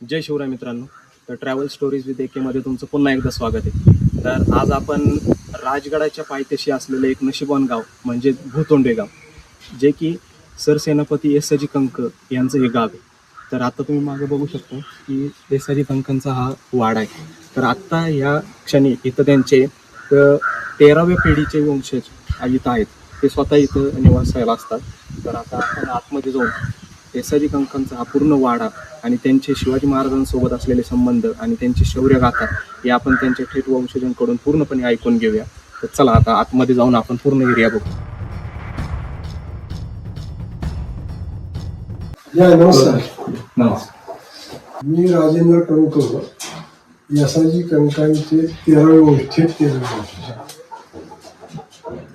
जय शिवराय मित्रांनो. तर travel stories with एकेमध्ये तुमचं पुन्हा एकदा स्वागत आहे. तर आज आपण राजगडाच्या पायथ्याशी असलेलं एक नशिबवान गाव म्हणजे भूतोंडे गाव जे की सरसेनापती एसाजी कंक यांचं हे गाव आहे. तर आता तुम्ही मागे बघू शकता की एसाजी कंकांचा हा वाडा आहे. तर आत्ता या क्षणी इथं त्यांचे तेराव्या पिढीचे वंशज इथं आहेत. ते स्वतः इथं निवासायला असतात. तर आता आपण आतमध्ये जाऊन एसाजी कंकांचा हा पूर्ण वाडा आणि त्यांचे शिवाजी महाराजांसोबत असलेले संबंध आणि त्यांची शौर्यगाथा हे आपण त्यांच्या थेट वंशजांकडून पूर्णपणे ऐकून घेऊया. तर चला आता आतमध्ये जाऊन आपण पूर्ण एरिया बघू. या नमस्कार. मी राजेंद्र कंक यसाजी कंकांचे तेरावे वर्ष थेट तेरावे वर्ष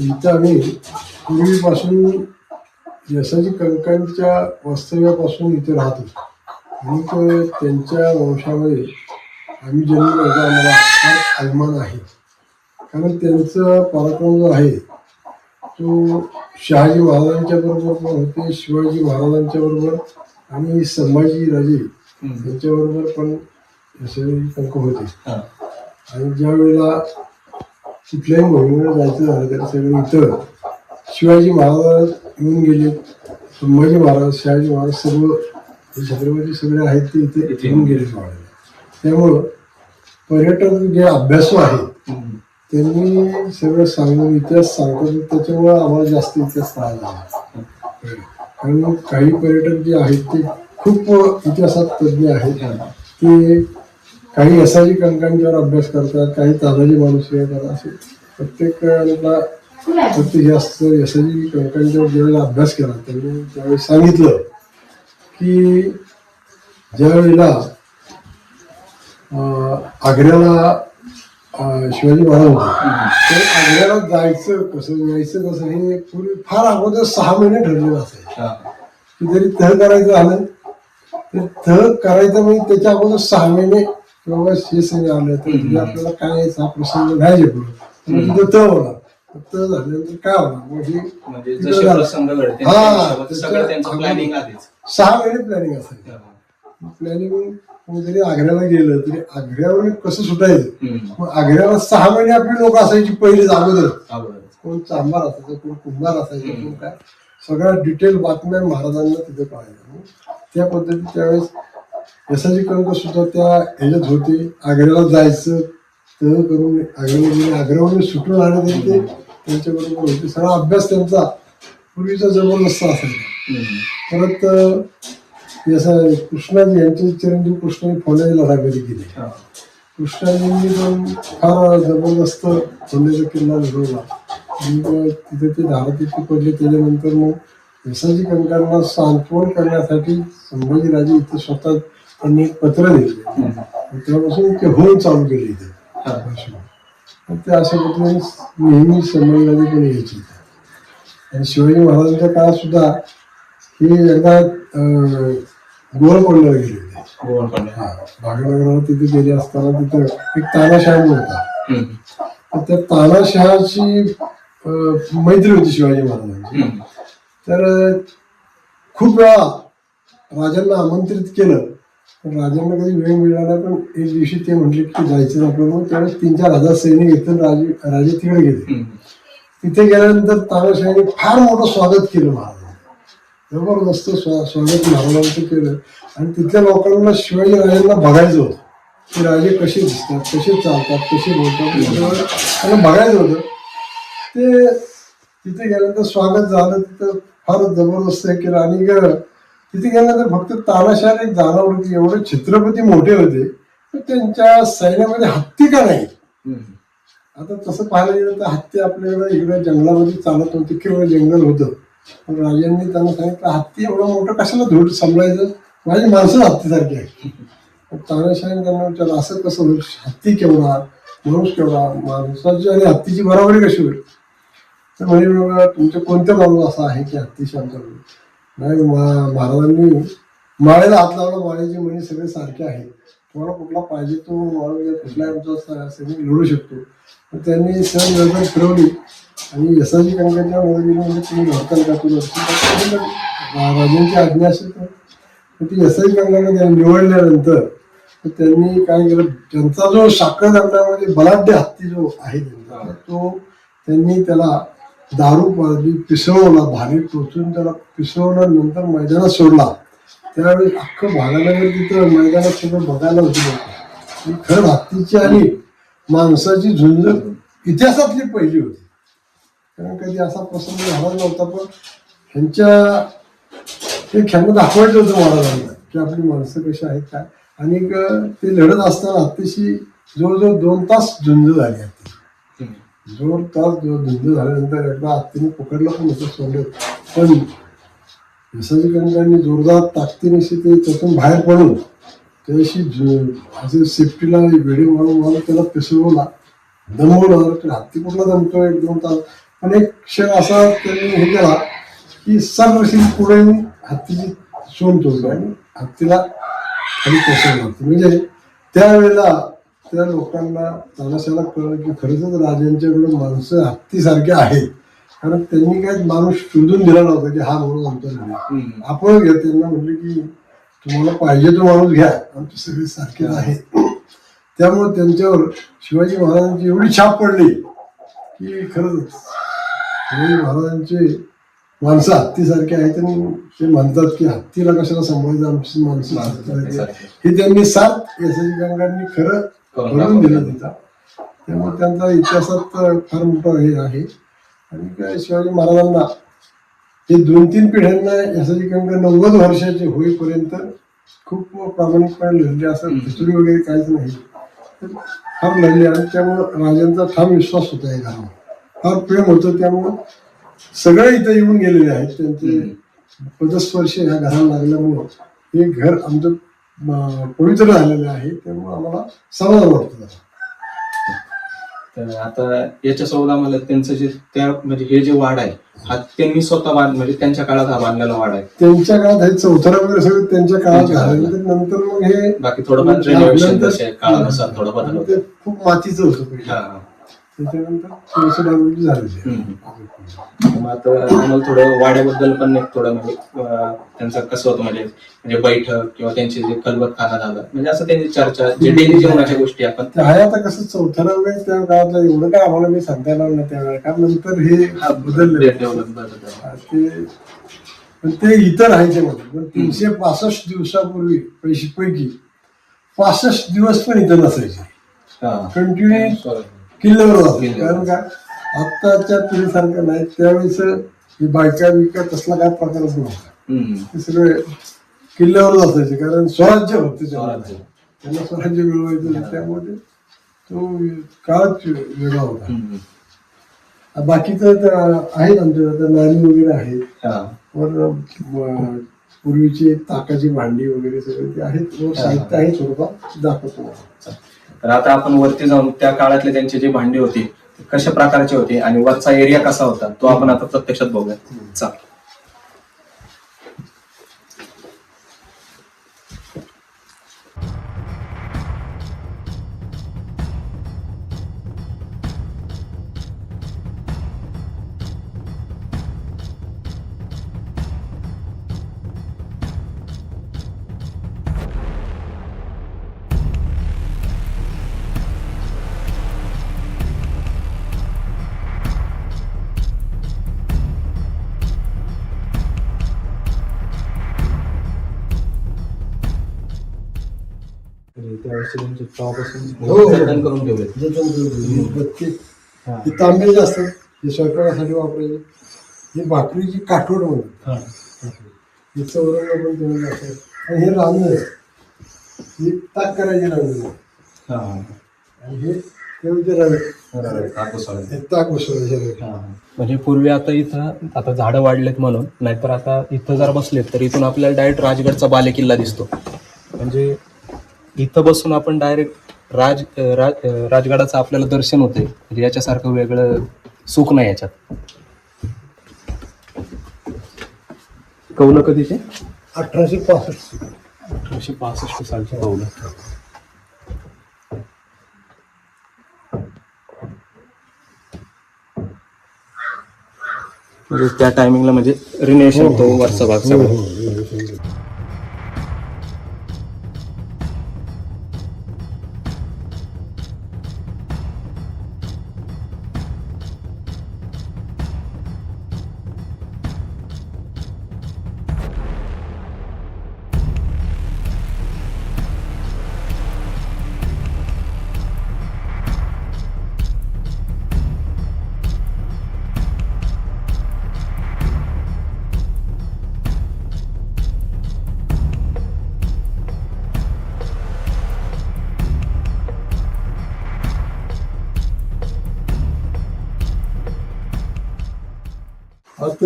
इथं आम्ही पूर्वीपासून यसाजी कंकांच्या वास्तव्यापासून इथे राहत होतो. आणि तो त्यांच्या वंशामध्ये आम्ही जन्म आम्हाला फार अभिमान आहे. कारण त्यांचं पराक्रम जो आहे तो शहाजी महाराजांच्या बरोबर पण होते शिवाजी महाराजांच्या बरोबर आणि संभाजी राजे यांच्याबरोबर पण असे कंक होते. आणि ज्या वेळेला कुठल्याही मोहिमेला जायचं झालं तर सगळे इथं शिवाजी महाराज येऊन गेले. संभाजी महाराज शहाजी महाराज सर्व छत्रपती सगळे आहेत ते इथे इथे येऊन गेले सोहळ्याला त्यामुळं पर्यटन जे अभ्यासू आहे त्यांनी सगळं सांगून इतिहास सांगतात त्याच्यामुळे आम्हाला जास्त इतिहास लागला. कारण काही पर्यटक जे आहेत ते खूप इतिहासात तज्ज्ञ आहेत. ते काही यसाजी कंकांच्यावर अभ्यास करतात काही तानाजी माणूस करतात असे प्रत्येकाला प्रत्येक जास्त यसाजी कंकांच्यावर ज्यावेळेला अभ्यास केला त्यांनी त्यावेळी सांगितलं की ज्या वेळेला अं, आग्र्याला अं, शिवाजी महाराज होते तर आग्र्याला जायचं कसं यायचं कसं हे पूर्वी फार अगोदर सहा महिने ठरलेलं असायचं. की जरी तह करायचं झालं तर तह करायचं म्हणजे त्याच्या अगोदर सहा महिने किंवा हे सगळे आलं तर आपल्याला काय यायचं हा प्रसंग घ्यायचे पुढे. मग तिथं तह होणार. तह झाल्यानंतर काय होणार? मग हे म्हणजे तिथं जसे झालं. प्रसंग घडते हा, त्याच्यासोबत सगळं त्याच्या- त्यांचं प्लॅनिंग आधीच. सहा महिने प्लॅनिंग असायचं प्लॅनिंग जरी आग्र्याला गेलं तरी आग्र्यावर कसं सुटायचं? हम्म. मग आग्र्याला सहा महिने आपली लोक असायची पहिलेच अगोदर. अगोदरच. कोण चांभार असायचं कोण कुंभार असायचं कोण काय. सगळ्या डिटेल बातम्या महाराजांना तिथे कळायच्या त्या पद्धतीत त्यावेळेस यसाजी कंक सुद्धा त्या ह्याच्यात होते. आग्र्याला जायचं तह करून आग्र्यावरून सुटून आले तरी ते त्यांच्याबरोबर होते सगळा अभ्यास त्यांचा पूर्वीचा जबरदस्त असायचा. परत अं, यसा कृष्णाजी यांचे चिरंजीव कृष्णाजी फोंड्याची लढाई केली. कृष्णाजींनी पण फार जबरदस्त फोंड्याचा किल्ला लढवला. आणि मग तिथे ते धारातीर्थी पडले. त्याच्यानंतर मग यसाजी कंकांना सांत्वन करण्यासाठी संभाजीराजे इथे स्वतः त्यांनी एक पत्र दिले आणि तेव्हापासून ते होऊन चालू केले इथे. मग ते अशा पद्धतीने नेहमी पण यायचे. आणि शिवाजी महाराजांच्या काळात सुद्धा हे एकदा अं, गोलकोंडाला गेले होते गोवळकोंडा. तिथे गेले असताना तिथं एक तानाशहा होता त्या तानाशहाची मैत्री होती शिवाजी महाराजांची. तर खूप वेळा राजांना आमंत्रित केलं राजांना कधी वेळ मिळाला नाही पण एक दिवशी ते म्हटले की जायचं आपल्याला त्यावेळेस तीन चार हजार सैनिक घेतलं राजे राजे तिकडे गेले. तिथे गेल्यानंतर तानाशाहीने फार मोठं स्वागत केलं महाराजांचं जबरदस्त स्वा स्वागत महाराजांचं केलं. आणि तिथल्या लोकांना शिवाजी राजांना बघायचं होतं. की राजे कसे दिसतात कसे चालतात कसे बोलतात त्यांना बघायचं होतं. ते तिथे गेल्यानंतर स्वागत झालं. तिथं फार जबरदस्त हे केलं. आणि ग- तिथे गेल्यानंतर फक्त तानाशाने जाणवलं की एवढे छत्रपती मोठे होते. पण त्यांच्या सैन्यामध्ये हत्ती का नाही. आता तसं पाहायला गेलं तर हत्ती आपल्याकडे इकडे जंगलामध्ये चालत होती किंवा जंगल होतं. पण राजांनी त्यांना सांगितलं हत्ती एवढं मोठं कशाला धूट सांभाळायचं? माझी माणसं हत्तीसारखी आहे पण तानाशाही त्यांना विचारलं असं कसं होईल? हत्ती केवढा? माणूस केवढा? माणसाची आणि हत्तीची बरोबरी कशी होईल? तर म्हणे बघा तुमचे कोणते माणूस असा आहे की हत्ती शांत होईल? नाही महाराजांनी माळेला हात लावला. माळेचे म्हणे सगळे सारखे आहेत. तुम्हाला कुठला पाहिजे तो माणूस कुठला म्हणजे कुठलाही आमचा सैनिक लढू शकतो. त्यांनी सण नजर फिरवली आणि यशाची कंकाच्या मदतीने म्हणजे तुम्ही लढताल का तुला राजांची आज्ञा असेल तर. ती एस आय त्यांनी निवडल्यानंतर त्यांनी काय केलं? त्यांचा जो साखर कारखान्यामध्ये बलाढ्य हत्ती जो आहे त्यांचा तो त्यांनी त्याला दारू पाजली पिसवला भारी टोचून त्याला पिसवलं नंतर मैदानात सोडला. त्यावेळी अख्खं भागानगर तिथं मैदानात सगळं बघायला होती ही खरं हत्तीची आणि माणसाची झुंज इतिहासातली पहिली होती. कारण कधी असा प्रसंग झाला नव्हता पण ह्यांच्या ते खेळणं दाखवायचं होतं महाराजांना की आपली माणसं कशी आहेत काय. आणि ते लढत असताना हत्तीशी जवळजवळ दोन तास झुंज झाली. आहे दोन तास जो झाल्यानंतर एकदा हत्तीने पकडलं पण होतं सोडत पण यशाची कंकांनी जोरदार ताकदीनिशी ते त्यातून बाहेर पडून त्याशी असे सेफ्टीला वेडी मारून मारून त्याला पिसवला दमवलं. तर हत्ती कुठला दमतो एक दोन तास. पण एक क्षण असा त्यांनी हे केला की सर्वशी पुढे हत्तीची सोन तोडली आणि हत्तीला खाली कोसळलं. म्हणजे त्यावेळेला त्या लोकांना तानाशाला कळलं की खरंच राजांच्याकडे माणसं हत्तीसारखे आहेत. कारण त्यांनी काय माणूस शोधून दिला नव्हता की हा म्हणून आमचा झाला. आपण घ्या त्यांना म्हटलं की तुम्हाला पाहिजे तो माणूस घ्या. आमचे सगळे सारखेच आहेत. त्यामुळे त्यांच्यावर शिवाजी महाराजांची एवढी छाप पडली की खरंच शिवाजी महाराजांचे माणसं हत्तीसारखे आहेत आणि ते म्हणतात की हत्तीला कशाला सांभाळायचं? आमची माणसं. हे त्यांनी सात यशस्वी गंगांनी खरं करून दिलं तिथं. त्यामुळे त्यांचा इतिहासात फार मोठा हे आहे. आणि काय शिवाजी महाराजांना हे दोन तीन पिढ्यांना यशस्वी गंगा नव्वद वर्षाचे होईपर्यंत खूप प्रामाणिकपणे लढले. असं हिस्टरी वगैरे काहीच नाही. फार लढले आणि त्यामुळं राजांचा ठाम विश्वास होता या घरावर फार प्रेम होतं. त्यामुळं सगळे इथं येऊन गेलेले आहेत. त्यांचे पदस्पर्श ह्या घराला लागल्यामुळं हे घर आमचं पवित्र झालेलं आहे त्यामुळं आम्हाला समाधान वाटतं त्याचं. तर आता याच्यासोबत आम्हाला त्यांचं जे त्या म्हणजे हे जे वाड आहे हा त्यांनी स्वतः बांध म्हणजे त्यांच्या काळात हा बांधलेला वाड आहे त्यांच्या काळात हे चौथरा वगैरे सगळं त्यांच्या काळात तर नंतर मग हे बाकी थोडंफार रेनोव्हेशन तसे काळानुसार थोडं बदल होतं ते खूप मातीचं होतं पहिले हा. त्याच्यानंतर थोडंसं डागडुजी झाली हम्म. मग आता आम्हाला थोडं वाड्याबद्दल पण एक थोडं म्हणजे त्यांचं कसं होतं म्हणजे म्हणजे बैठक किंवा त्यांचे जे कलबत खाना झालं म्हणजे असं त्यांची चर्चा जे डेली जीवनाच्या गोष्टी आपण आहे आता कसं चौथरा वगैरे त्या काळातलं एवढं काय आम्हाला मी सांगता येणार नाही त्यावेळेला कारण नंतर हे बदलले. ते पण ते इतर राहायचे पण तीनशे पासष्ट दिवसापूर्वी पैसे पैकी पासष्ट दिवस पण इथं नसायचे. कंटिन्यू किल्ल्यावर जातो. कारण का? आत्ताच्या पिढीसारखं नाही. त्यावेळेस ही बायका बिका तसला काय प्रकारच नव्हता. ते सगळे किल्ल्यावर असायचे. कारण स्वराज्य होते त्यांना. स्वराज्य. मिळवायचं त्यामुळे तो काळच वेगळा होता. बाकीचं आहेत आमच्या. नाणी वगैरे आहेत. हा. पूर्वीची ताकाची भांडी वगैरे सगळे ते आहेत. साहित्य आहे थोडंफार. दाखवतो. तर आता आपण वरती जाऊन त्या काळातले त्यांचे जे भांडी होती कशा प्रकारचे होते आणि वरचा एरिया कसा होता तो आपण आता प्रत्यक्षात बघूया. चल. हो. जतन करून ठेवले प्रत्येक हे. तांबे जे असतात हे स्वयंपाकासाठी वापरायचे. हे भाकरीची काठोड म्हणतात हे. चौरंग पण तुम्ही आणि हे रांजण हे ताक करायचे आणि हे रवे हे ताक बसवायचे रवे म्हणजे पूर्वी आता इथं आता झाडं वाढलेत म्हणून. नाहीतर आता इथं जर बसलेत तर इथून आपल्याला डायरेक्ट राजगडचा बालेकिल्ला दिसतो. म्हणजे इथं बसून आपण डायरेक्ट राज राजगडाचं आपल्याला दर्शन होते. म्हणजे याच्यासारखं वेगळं सुख नाही याच्यात. कौलं कधीचे? अठराशे पासष्ट. अठराशे पासष्ट सालचे कौलं. म्हणजे त्या टायमिंगला म्हणजे रिनेशन तो वरचा भाग सगळा.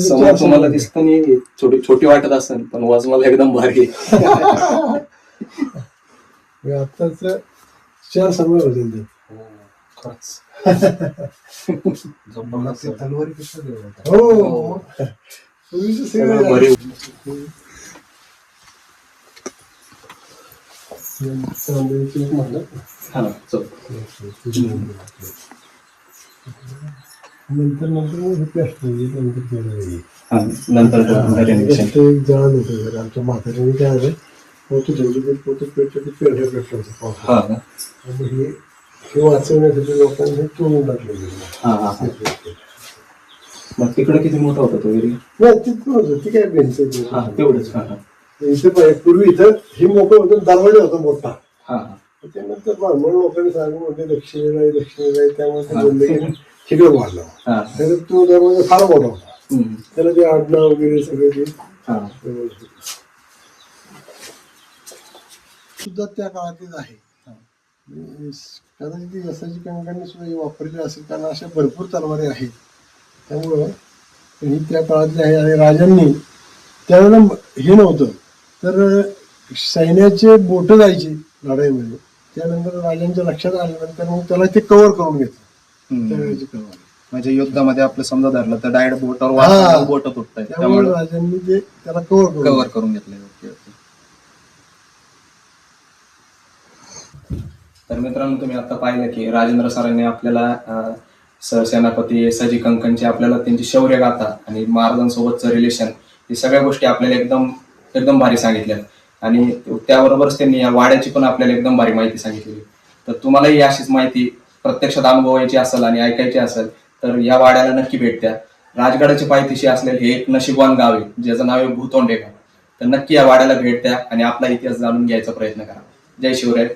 समोर चार तुम्हाला दिसतं नाही छोटी छोटी वाटत असेल पण वजमाला एकदम भारी आहे. म्हणजे आत्ताच चार संघ होते ते. खरंच. तलवारी कसं हो सगळं सगळं म्हणलं. नंतर नंतर मग हे प्लास्टर नंतर केलं हे. हा, नंतर renovation. ते एक जळण होतं जरा आमच्या म्हाताऱ्याने काय झालं पोतं ठेवली ते पोतं पेटलं ते पेढ्या पेटलं होतं पावसाळ्यात. हा ना? आणि हे हे वाचवण्यासाठी लोकांनी हे तोडून हा, हा, हा. मग तिकडे किती मोठा होता तो एरिया नाही तिथं होतं ती काय बेंच हा तेवढंच हा हा. इथं पूर्वी इथं हे मोकळं होतं दरवाजा होता मोठा हा हा. त्यानंतर ब्राह्मण लोकांनी सांगून म्हटले दक्षिणेला आहे दक्षिणेला आहे त्यामुळे ते हा. बोलले की तिकडे हा. त्याला तो दरवाजा फार मोठा होता. त्याला ते आडनाव वगैरे सगळे ते हा. सुद्धा त्या काळातलीच आहे. कदाचित ती यसाची कंकांनी सुद्धा वापरली असेल कारण अशा भरपूर तलवारी आहेत. त्यामुळं ही त्या काळातली आहे आणि राजांनी त्यावेळेला हे नव्हतं. तर सैन्याचे बोट जायची लढाईमध्ये. त्यानंतर राजांच्या लक्षात आल्यानंतर मग त्याला ते कव्हर करून घेतलं. म्हणजे युद्धामध्ये आपलं समजा धरलं तर डायरेक्ट बोटावर हा. बोट तुटताय त्यामुळे त्यामुळे राजांनी ते त्याला कव्हर करून कव्हर करून ओके ओके. तर मित्रांनो तुम्ही आता पाहिलं की राजेंद्र सरांनी आपल्याला अं, सरसेनापती सजी कंकनची आपल्याला त्यांची शौर्य गाथा आणि महाराजांसोबतचं रिलेशन हे सगळ्या गोष्टी आपल्याला एकदम एकदम भारी सांगितल्यात. आणि त्याबरोबरच त्यांनी या वाड्याची पण आपल्याला एकदम भारी माहिती सांगितलेली. तर तुम्हालाही अशीच माहिती प्रत्यक्षात अनुभवायची असेल आणि ऐकायची असेल तर या वाड्याला नक्की भेट द्या. राजगडाची पायथीशी असलेले हे एक नशिबवान गाव आहे ज्याचं नाव आहे भूतोंडे गाव. तर नक्की या वाड्याला भेट द्या आणि आपला इतिहास जाणून घ्यायचा प्रयत्न करा. जय शिवराय.